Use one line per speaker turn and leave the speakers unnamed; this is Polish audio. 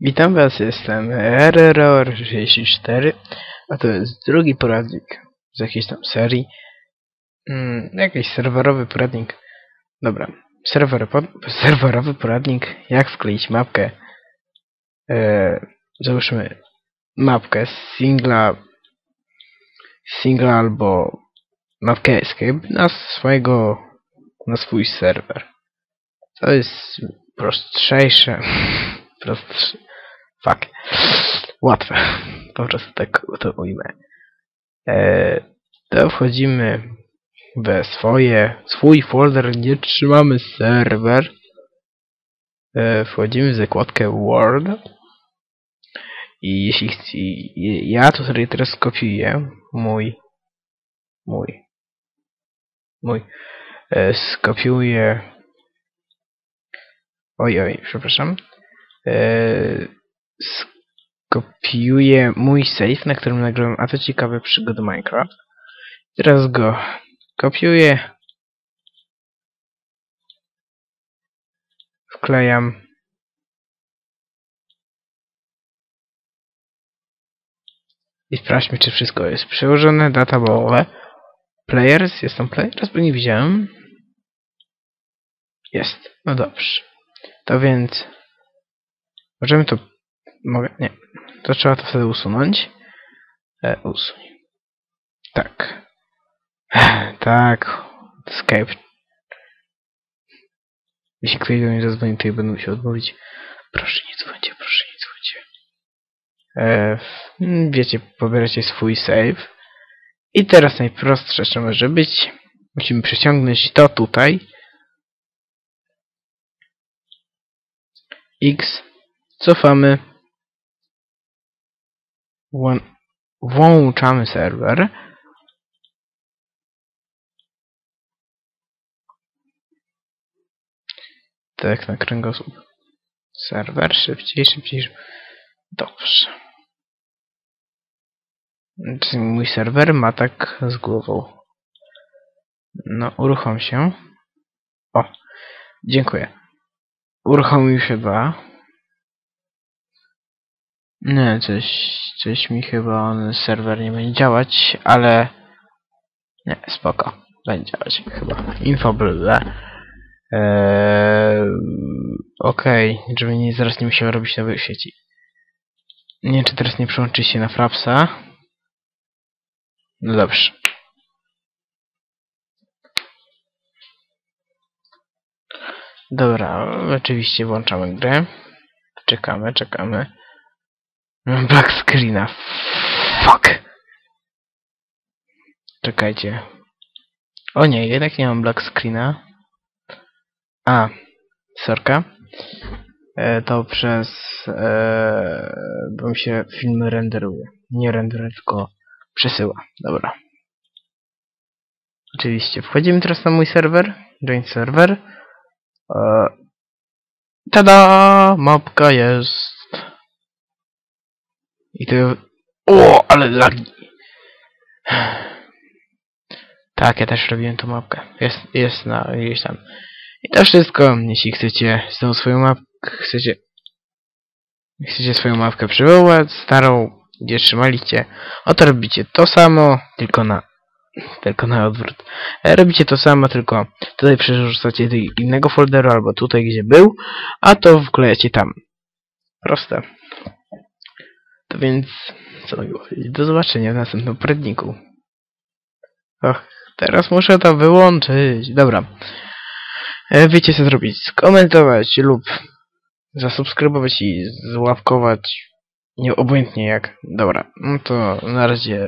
Witam Was, jestem RRR64, a to jest drugi poradnik z jakiejś tam serii. Mm, jakiś serwerowy poradnik. Dobra, serwer po, serwerowy poradnik, jak wkleić mapkę. E, załóżmy mapkę singla, singla albo mapkę escape na swojego, na swój serwer. To jest prostrzejsze. Prostsze. Fuck. Łatwe. Po prostu tak to ujmę. E, to wchodzimy we swoje, swój folder, gdzie trzymamy serwer. E, wchodzimy w zakładkę Word. I jeśli ja to sobie teraz skopiuję mój, mój, mój, e, skopiuję, oj, oj, przepraszam, skopiuję mój save, na którym nagrałem a to ciekawe przygody Minecraft. Teraz go kopiuję. Wklejam. I sprawdźmy, czy wszystko jest przełożone. Data bołowe. Players. Jest tam players? Bo nie widziałem. Jest. No dobrze. To więc Możemy to... Mogę... Nie. To trzeba to wtedy usunąć. E, usuń. Tak. Tak. Escape. Jeśli ktoś do mnie zadzwoni, to ja będę musiał odmówić. Proszę nie dzwońcie, proszę nie dzwońcie. E, wiecie, pobieracie swój save. I teraz najprostsze, co może być. Musimy przeciągnąć to tutaj. X Cofamy. Włą- Włączamy serwer. Tak, na kręgosłup. Serwer, szybciej, szybciej. Dobrze. Czyli mój serwer ma tak z głową. No, uruchom się. O, dziękuję. Uruchomił się chyba. Nie, coś, coś mi chyba on serwer nie będzie działać, ale nie, spoko. Będzie działać chyba. Info blue. Eee, Okej, okay, żeby nie, zaraz nie musiał robić nowej sieci. Nie czy teraz nie przyłączy się na Frapsa. No dobrze. Dobra, oczywiście włączamy grę. Czekamy, czekamy. Mam black screena. Fuck. Czekajcie. O nie, jednak nie mam black screena. A, sorka. E, to przez... E, bo mi się filmy renderuje. Nie renderuje, tylko przesyła. Dobra. Oczywiście. Wchodzimy teraz na mój serwer. Join server. E, tada! Mapka jest. I to... O, ale lagi! Tak, ja też robiłem tą mapkę. Jest, jest na gdzieś tam. I to wszystko. Jeśli chcecie znowu swoją mapkę, chcecie chcecie swoją mapkę przywołać, starą, gdzie trzymaliście, oto robicie to samo, tylko na tylko na odwrót. E, robicie to samo, tylko tutaj przerzucacie do innego folderu, albo tutaj, gdzie był, a to wklejacie tam. Proste. To więc, co mogę powiedzieć? Do zobaczenia w następnym poradniku. Och, teraz muszę to wyłączyć. Dobra. E, wiecie co zrobić. Skomentować lub zasubskrybować i złapkować. Nie obojętnie jak. Dobra, no to na razie